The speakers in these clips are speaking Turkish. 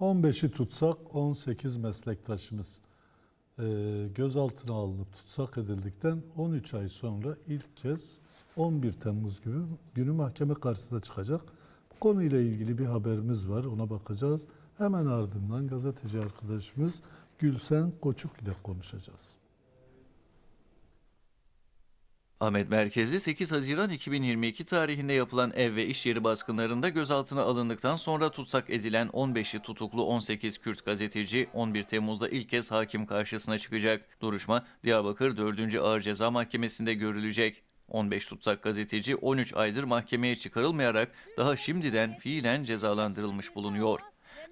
15'i tutsak 18 meslektaşımız e, gözaltına alınıp tutsak edildikten 13 ay sonra ilk kez 11 Temmuz günü, günü mahkeme karşısına çıkacak. Bu konuyla ilgili bir haberimiz var ona bakacağız. Hemen ardından gazeteci arkadaşımız Gülsen Koçuk ile konuşacağız. Ahmet Merkezi 8 Haziran 2022 tarihinde yapılan ev ve iş yeri baskınlarında gözaltına alındıktan sonra tutsak edilen 15'i tutuklu 18 Kürt gazeteci 11 Temmuz'da ilk kez hakim karşısına çıkacak. Duruşma Diyarbakır 4. Ağır Ceza Mahkemesi'nde görülecek. 15 tutsak gazeteci 13 aydır mahkemeye çıkarılmayarak daha şimdiden fiilen cezalandırılmış bulunuyor.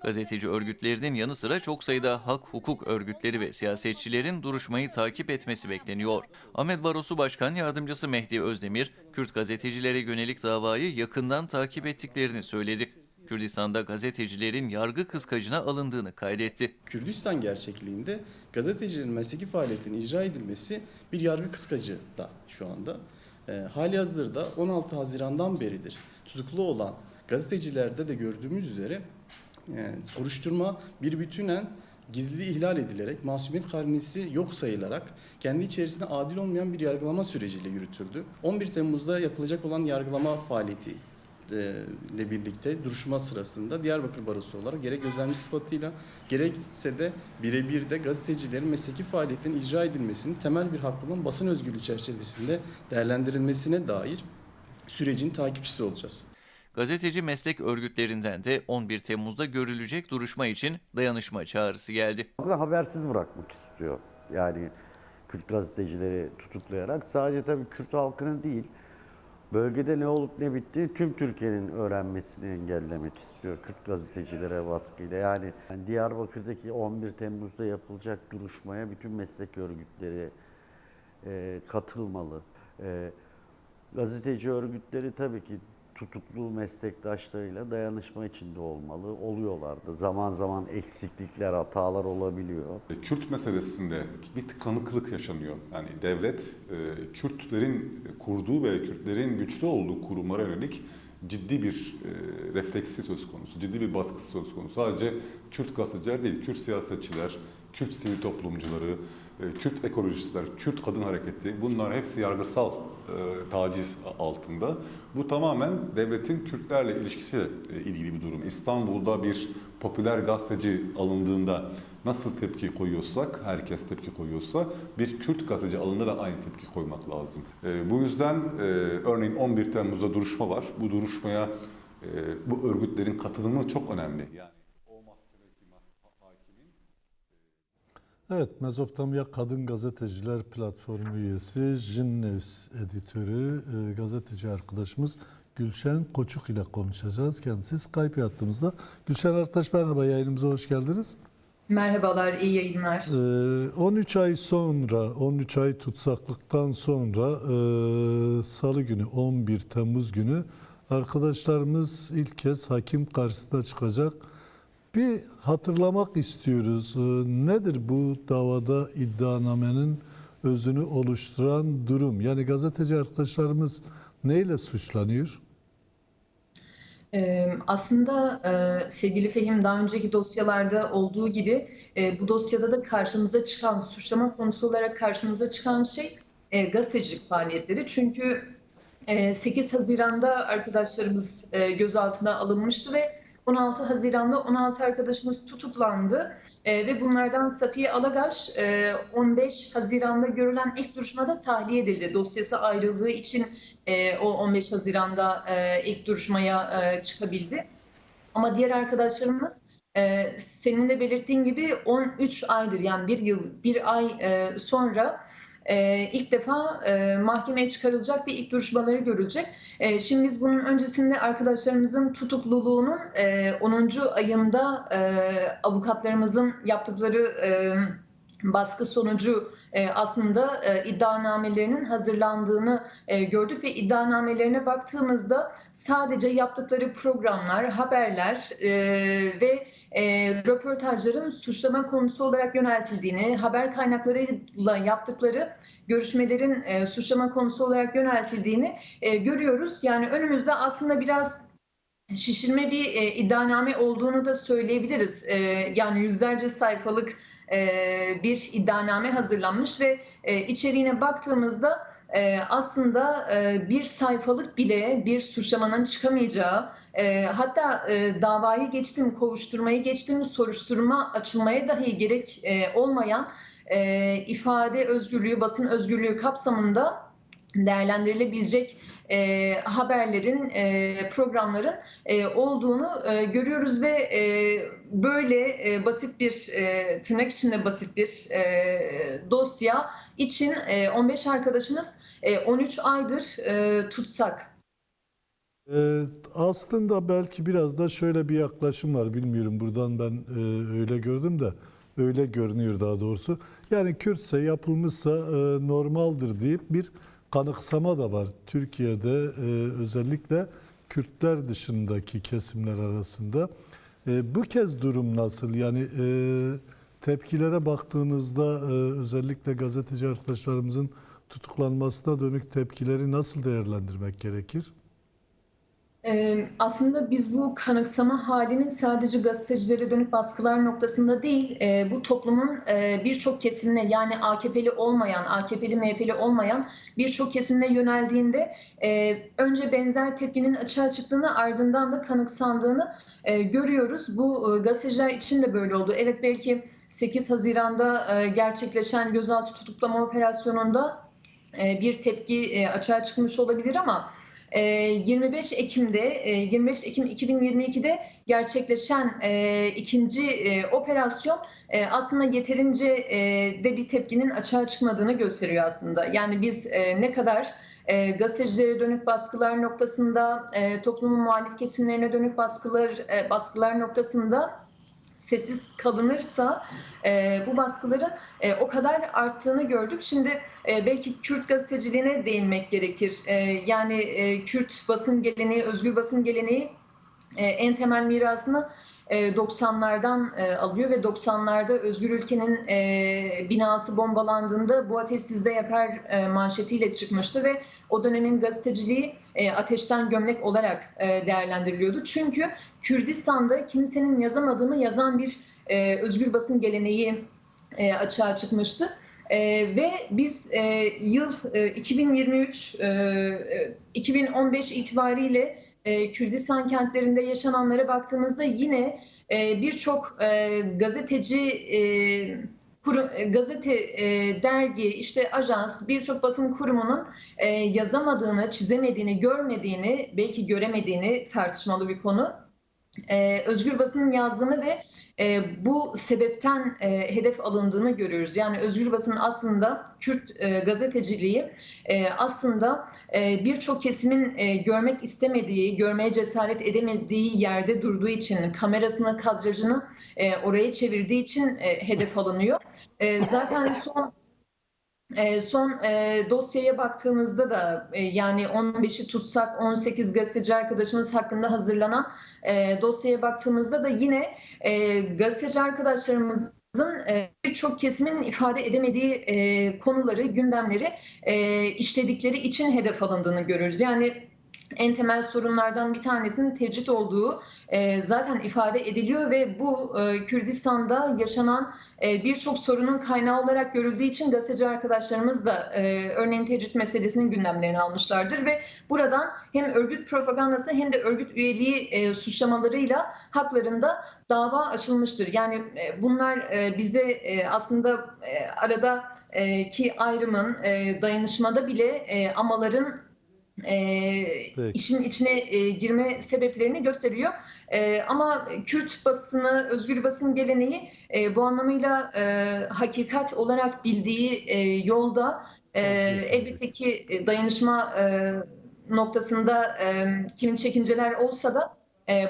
Gazeteci örgütlerinin yanı sıra çok sayıda hak hukuk örgütleri ve siyasetçilerin duruşmayı takip etmesi bekleniyor. Ahmet Barosu Başkan Yardımcısı Mehdi Özdemir, Kürt gazetecilere yönelik davayı yakından takip ettiklerini söyledi. Kürdistan'da gazetecilerin yargı kıskacına alındığını kaydetti. Kürdistan gerçekliğinde gazetecilerin mesleki faaliyetinin icra edilmesi bir yargı kıskacı da şu anda. E, hali hazırda 16 Haziran'dan beridir tutuklu olan gazetecilerde de gördüğümüz üzere soruşturma bir bütünen gizli ihlal edilerek, masumiyet karinesi yok sayılarak kendi içerisinde adil olmayan bir yargılama süreciyle yürütüldü. 11 Temmuz'da yapılacak olan yargılama faaliyeti e, ile birlikte duruşma sırasında Diyarbakır Barosu olarak gerek gözlemci sıfatıyla gerekse de birebir de gazetecilerin mesleki faaliyetlerin icra edilmesinin temel bir hak olan basın özgürlüğü çerçevesinde değerlendirilmesine dair sürecin takipçisi olacağız. Gazeteci meslek örgütlerinden de 11 Temmuz'da görülecek duruşma için dayanışma çağrısı geldi. habersiz bırakmak istiyor. Yani Kürt gazetecileri tutuklayarak sadece tabii Kürt halkının değil, bölgede ne olup ne bittiği tüm Türkiye'nin öğrenmesini engellemek istiyor Kürt gazetecilere baskıyla. Yani, yani Diyarbakır'daki 11 Temmuz'da yapılacak duruşmaya bütün meslek örgütleri e, katılmalı. E, gazeteci örgütleri tabii ki tutuklu meslektaşlarıyla dayanışma içinde olmalı. Oluyorlardı. Zaman zaman eksiklikler, hatalar olabiliyor. Kürt meselesinde bir tıkanıklık yaşanıyor. Yani devlet e, Kürtlerin kurduğu ve Kürtlerin güçlü olduğu kurumlara yönelik ciddi bir e, refleksi söz konusu, ciddi bir baskısı söz konusu. Sadece Kürt gazeteciler değil, Kürt siyasetçiler, Kürt sivil toplumcuları, e, Kürt ekolojistler, Kürt kadın hareketi bunlar hepsi yargısal e, taciz altında. Bu tamamen devletin Kürtlerle ilişkisiyle e, ilgili bir durum. İstanbul'da bir popüler gazeteci alındığında nasıl tepki koyuyorsak, herkes tepki koyuyorsa bir Kürt gazeteci alındığında da aynı tepki koymak lazım. Bu yüzden örneğin 11 Temmuz'da duruşma var. Bu duruşmaya bu örgütlerin katılımı çok önemli. Yani Evet, Mezopotamya Kadın Gazeteciler Platformu üyesi, Jin News editörü, e, gazeteci arkadaşımız Gülşen Koçuk ile konuşacağız. Kendisi Skype hattımızda. Gülşen arkadaş merhaba, yayınımıza hoş geldiniz. Merhabalar, iyi yayınlar. Ee, 13 ay sonra, 13 ay tutsaklıktan sonra e, Salı günü 11 Temmuz günü arkadaşlarımız ilk kez hakim karşısına çıkacak. Bir hatırlamak istiyoruz. Ee, Nedir bu davada iddianamenin özünü oluşturan durum? Yani gazeteci arkadaşlarımız neyle suçlanıyor? Ee, aslında e, sevgili Fehim daha önceki dosyalarda olduğu gibi e, bu dosyada da karşımıza çıkan, suçlama konusu olarak karşımıza çıkan şey e, gazetecilik faaliyetleri. Çünkü e, 8 Haziran'da arkadaşlarımız gözaltına alınmıştı ve 16 Haziran'da 16 arkadaşımız tutuklandı E, ve bunlardan Safiye Alagaş e, 15 Haziran'da görülen ilk duruşmada tahliye edildi. Dosyası ayrıldığı için e, o 15 Haziran'da e, ilk duruşmaya e, çıkabildi. Ama diğer arkadaşlarımız e, senin de belirttiğin gibi 13 aydır yani bir yıl bir ay e, sonra e, ilk defa e, mahkemeye çıkarılacak bir ilk duruşmaları görülecek. E, şimdi biz bunun öncesinde arkadaşlarımızın tutukluluğunun e, 10. ayında e, avukatlarımızın yaptıkları e, baskı sonucu e, aslında e, iddianamelerinin hazırlandığını e, gördük ve iddianamelerine baktığımızda sadece yaptıkları programlar, haberler ve röportajların suçlama konusu olarak yöneltildiğini, haber kaynaklarıyla yaptıkları görüşmelerin suçlama konusu olarak yöneltildiğini görüyoruz. Yani önümüzde aslında biraz şişirme bir iddianame olduğunu da söyleyebiliriz. Yani yüzlerce sayfalık bir iddianame hazırlanmış ve e, içeriğine baktığımızda e, aslında e, bir sayfalık bile bir suçlamanın çıkamayacağı, e, hatta e, davayı geçtim, kovuşturmayı geçtim, soruşturma açılmaya dahi gerek e, olmayan e, ifade özgürlüğü, basın özgürlüğü kapsamında değerlendirilebilecek e, haberlerin, e, programların e, olduğunu e, görüyoruz ve e, böyle e, basit bir, e, tırnak içinde basit bir e, dosya için e, 15 arkadaşımız e, 13 aydır e, tutsak. Ee, aslında belki biraz da şöyle bir yaklaşım var. Bilmiyorum buradan ben e, öyle gördüm de öyle görünüyor daha doğrusu. Yani Kürtse yapılmışsa e, normaldir deyip bir kanıksama da var. Türkiye'de e, özellikle Kürtler dışındaki kesimler arasında. E, bu kez durum nasıl? Yani e, tepkilere baktığınızda e, özellikle gazeteci arkadaşlarımızın tutuklanmasına dönük tepkileri nasıl değerlendirmek gerekir? Aslında biz bu kanıksama halinin sadece gazetecilere dönük baskılar noktasında değil, bu toplumun birçok kesimine yani AKP'li olmayan, AKP'li MHP'li olmayan birçok kesimine yöneldiğinde önce benzer tepkinin açığa çıktığını ardından da kanıksandığını görüyoruz. Bu gazeteciler için de böyle oldu. Evet belki 8 Haziran'da gerçekleşen gözaltı tutuklama operasyonunda bir tepki açığa çıkmış olabilir ama 25 Ekim'de e, 25 Ekim 2022'de gerçekleşen e, ikinci e, operasyon e, aslında yeterince e, de bir tepkinin açığa çıkmadığını gösteriyor aslında. Yani biz e, ne kadar e, gazetecilere dönük baskılar noktasında, e, toplumun muhalif kesimlerine dönük baskılar e, baskılar noktasında sessiz kalınırsa e, bu baskıların e, o kadar arttığını gördük. Şimdi e, belki Kürt gazeteciliğine değinmek gerekir. E, yani e, Kürt basın geleneği, özgür basın geleneği e, en temel mirasını 90'lardan e, alıyor ve 90'larda Özgür Ülke'nin e, binası bombalandığında bu ateş sizde yakar e, manşetiyle çıkmıştı ve o dönemin gazeteciliği e, ateşten gömlek olarak e, değerlendiriliyordu. Çünkü Kürdistan'da kimsenin yazamadığını yazan bir e, özgür basın geleneği e, açığa çıkmıştı. E, ve biz e, yıl e, 2023, e, e, 2015 itibariyle e, Kürdistan kentlerinde yaşananlara baktığımızda yine e, birçok e, gazeteci, e, gazete, dergi, işte ajans, birçok basın kurumunun yazamadığını, çizemediğini, görmediğini, belki göremediğini tartışmalı bir konu. E, özgür basının yazdığını ve e, bu sebepten e, hedef alındığını görüyoruz. Yani özgür basın aslında Kürt e, gazeteciliği e, aslında e, birçok kesimin e, görmek istemediği, görmeye cesaret edemediği yerde durduğu için, kamerasını, kadrajını e, oraya çevirdiği için e, hedef alınıyor. E, zaten son son e, dosyaya baktığımızda da e, yani 15'i tutsak 18 gazeteci arkadaşımız hakkında hazırlanan e, dosyaya baktığımızda da yine gazeteci arkadaşlarımızın e, birçok kesimin ifade edemediği konuları, gündemleri işledikleri için hedef alındığını görürüz. Yani en temel sorunlardan bir tanesinin tecrit olduğu e, zaten ifade ediliyor ve bu e, Kürdistan'da yaşanan e, birçok sorunun kaynağı olarak görüldüğü için gazeteci arkadaşlarımız da örneğin tecrit meselesinin gündemlerini almışlardır ve buradan hem örgüt propagandası hem de örgüt üyeliği e, suçlamalarıyla haklarında dava açılmıştır. Yani bunlar bize aslında e, arada ki ayrımın dayanışmada bile amaların Peki. işin içine e, girme sebeplerini gösteriyor. E, ama Kürt basını, özgür basın geleneği e, bu anlamıyla e, hakikat olarak bildiği yolda elbette ki dayanışma noktasında e, kimi çekinceler olsa da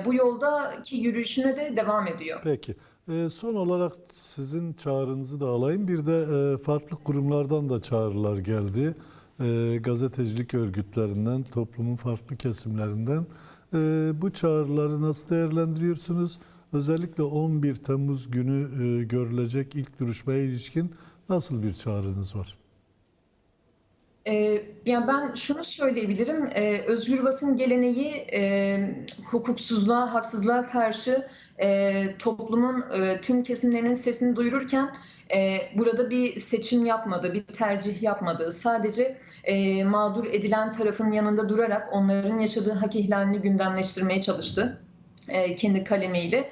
bu yoldaki yürüyüşüne de devam ediyor. Peki. Ee, son olarak sizin çağrınızı da alayım. Bir de farklı kurumlardan da çağrılar geldi. E, gazetecilik örgütlerinden, toplumun farklı kesimlerinden. E, bu çağrıları nasıl değerlendiriyorsunuz? Özellikle 11 Temmuz günü e, görülecek ilk duruşmaya ilişkin nasıl bir çağrınız var? Ee, ben şunu söyleyebilirim, ee, özgür basın geleneği e, hukuksuzluğa, haksızlığa karşı e, toplumun e, tüm kesimlerinin sesini duyururken e, burada bir seçim yapmadı, bir tercih yapmadı. Sadece e, mağdur edilen tarafın yanında durarak onların yaşadığı hak ihlalini gündemleştirmeye çalıştı e, kendi kalemiyle.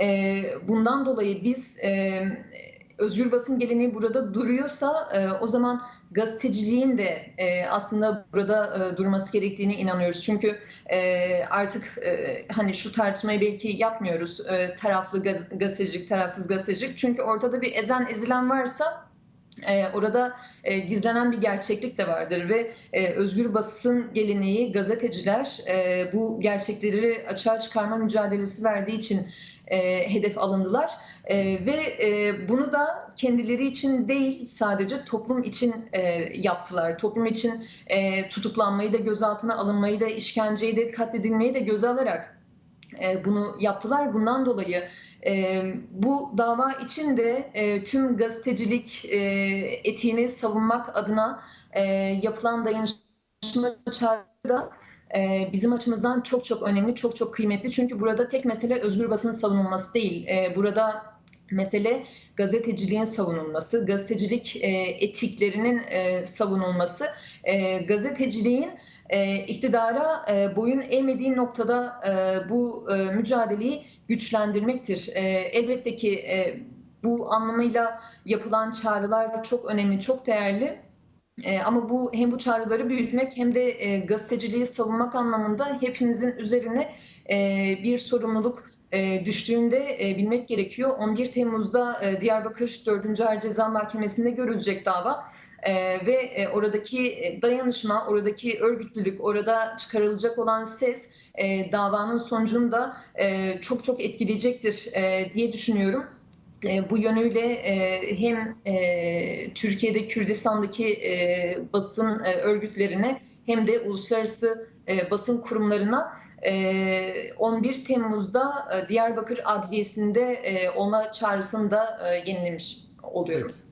E, bundan dolayı biz e, özgür basın geleneği burada duruyorsa e, o zaman gazeteciliğin de e, aslında burada e, durması gerektiğine inanıyoruz. Çünkü e, artık e, hani şu tartışmayı belki yapmıyoruz. E, taraflı gaz- gazetecilik, tarafsız gazetecilik. Çünkü ortada bir ezen ezilen varsa e, orada e, gizlenen bir gerçeklik de vardır ve e, özgür basın geleneği gazeteciler e, bu gerçekleri açığa çıkarma mücadelesi verdiği için e, hedef alındılar E, ve e, bunu da kendileri için değil sadece toplum için e, yaptılar. Toplum için e, tutuklanmayı da gözaltına alınmayı da işkenceyi de katledilmeyi de göze alarak e, bunu yaptılar. Bundan dolayı e, bu dava için de e, tüm gazetecilik e, etiğini savunmak adına e, yapılan dayanışma çağrısı da e, bizim açımızdan çok çok önemli, çok çok kıymetli. Çünkü burada tek mesele özgür basının savunulması değil. E, burada mesele gazeteciliğin savunulması, gazetecilik e, etiklerinin e, savunulması, e, gazeteciliğin e, iktidara boyun eğmediği noktada bu mücadeleyi güçlendirmektir. Elbette ki bu anlamıyla yapılan çağrılar çok önemli, çok değerli. E, ama bu hem bu çağrıları büyütmek hem de e, gazeteciliği savunmak anlamında hepimizin üzerine e, bir sorumluluk düştüğünde bilmek gerekiyor. 11 Temmuz'da Diyarbakır 4. Ağır Ceza Mahkemesi'nde görülecek dava. Ve oradaki dayanışma, oradaki örgütlülük, orada çıkarılacak olan ses davanın sonucunu da çok çok etkileyecektir diye düşünüyorum. E, bu yönüyle e, hem e, Türkiye'de Kürdistan'daki basın örgütlerine hem de uluslararası basın kurumlarına e, 11 Temmuz'da Diyarbakır Adliyesi'nde olma çağrısını da yenilemiş oluyorum. Peki.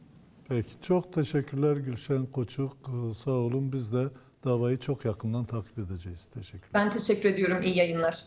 Peki. Çok teşekkürler Gülşen Koçuk. Ee, Sağ olun. Biz de davayı çok yakından takip edeceğiz. Teşekkürler. Ben teşekkür ediyorum. İyi yayınlar.